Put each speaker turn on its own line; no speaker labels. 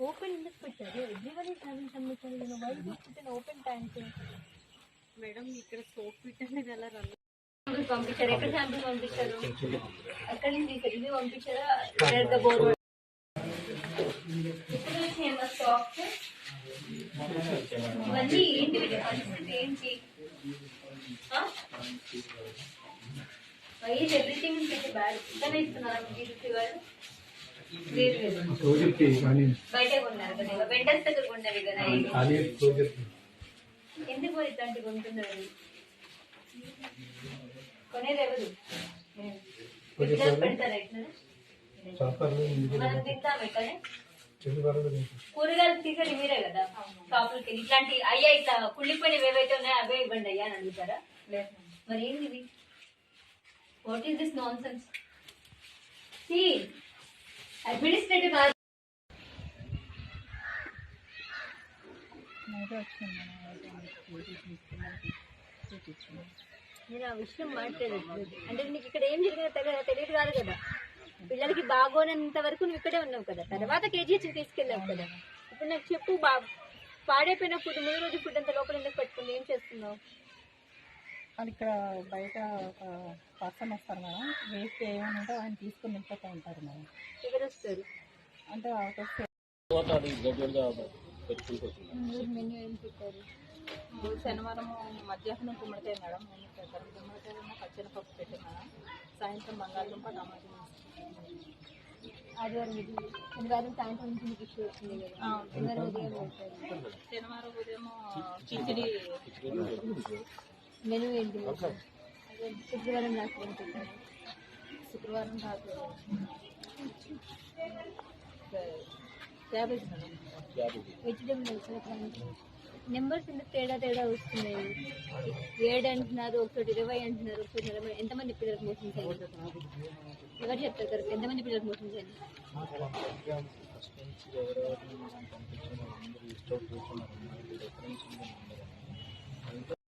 Open ఎందుకు పెట్టారు? Everyone is having submission you know why put open tank
madam ఇక్కడ soap పెట్టండి ఎలా రన్
పంపించారు. ఎక్కడ శాంపుల్ పంపించారు? అక్కడి నుంచి ఇవి పంపించారా? ఇవన్నీ ఏంటి? పరిస్థితి ఏంటి ఎవ్రీథింగ్ బ్యాడ్ ఇతనే ఇస్తున్నారా వాళ్ళు బయటే కొన్నారు కదా వెంటర్స్ దగ్గర కొన్నవి కదా
అదే ప్రాజెక్ట్
ఎందుకు మరి ఇట్లాంటివి కొంటున్నారు? కొనేది ఎవరు విగ్రహాలు పెడతారా ఇట్లా
సఫర్లు
మనం తింటాం ఇక్కడే
చెడువరలు
కూరగాయలు తీసేది మీరే కదా? షాపులకి ఇట్లాంటి అయ్యా ఇట్లా కుళ్ళిపోయినవి ఏవైతే ఉన్నాయో అవే ఇవ్వండి అయ్యా అని అడుగుతారా? మరి ఏంది what is this nonsense administrative నేను ఆ విషయం మాట్లాడలేదు. అంటే నీకు ఇక్కడ ఏం జరిగిందో తెలియదు కాదు కదా. పిల్లలకి బాగోనంత వరకు నువ్వు ఇక్కడే ఉన్నావు కదా. తర్వాత కేజీహెచ్ తీసుకెళ్ళావు కదా. ఇప్పుడు నాకు చెప్పు బా పాడైపోయిన ఫుడ్ ముందు రోజు ఫుడ్ అంత లోపల ఎందుకు పెట్టుకుని ఏం చేస్తున్నావు?
అది ఇక్కడ బయట ఒక పర్సన్ వస్తారు మేడం వేస్ట్ ఏమైనా ఉంటే ఆయన తీసుకుని వెళ్ళిపోతూ ఉంటారు మేడం.
ఎవరు వస్తారు
అంటే అవుట్ ఆఫ్
మెన్యూ ఏం పెట్టారు?
శనివారం మధ్యాహ్నం గుమ్మడికాయ మేడం మేము పెట్టారు గుమ్మడికాయ పచ్చిన పప్పు పెట్టాం మేడం. సాయంత్రం బంగాళదుంప టమాటా
ఆదివారం ఇది. శనివారం సాయంత్రం నుంచి మీకు ఇష్యూ వచ్చింది కదా. శనివారం ఉదయం
శనివారం ఉదయం కిచిడి.
మెనూ ఏంటి? శుక్రవారం రాత్రి
శుక్రవారం రాత్రి క్యాబేజ్
వెజిటేబుల్ నెంబర్స్ ఎందుకు తేడా తేడా వస్తున్నాయి. ఏడు అంటున్నారు ఒకటి ఇరవై అంటున్నారు ఒకటి ఇరవై ఎంతమంది పిల్లలకు మోషన్ చేయాలి? ఎవరు చెప్తారు కరెక్ట్? ఎంతమంది పిల్లలకు మోషన్ చేయాలి?
ఫస్ట్ నుంచి ఎవరెవరిని మనం పంపించామో అందరూ లిస్ట్ అవుట్ చేస్తున్నారు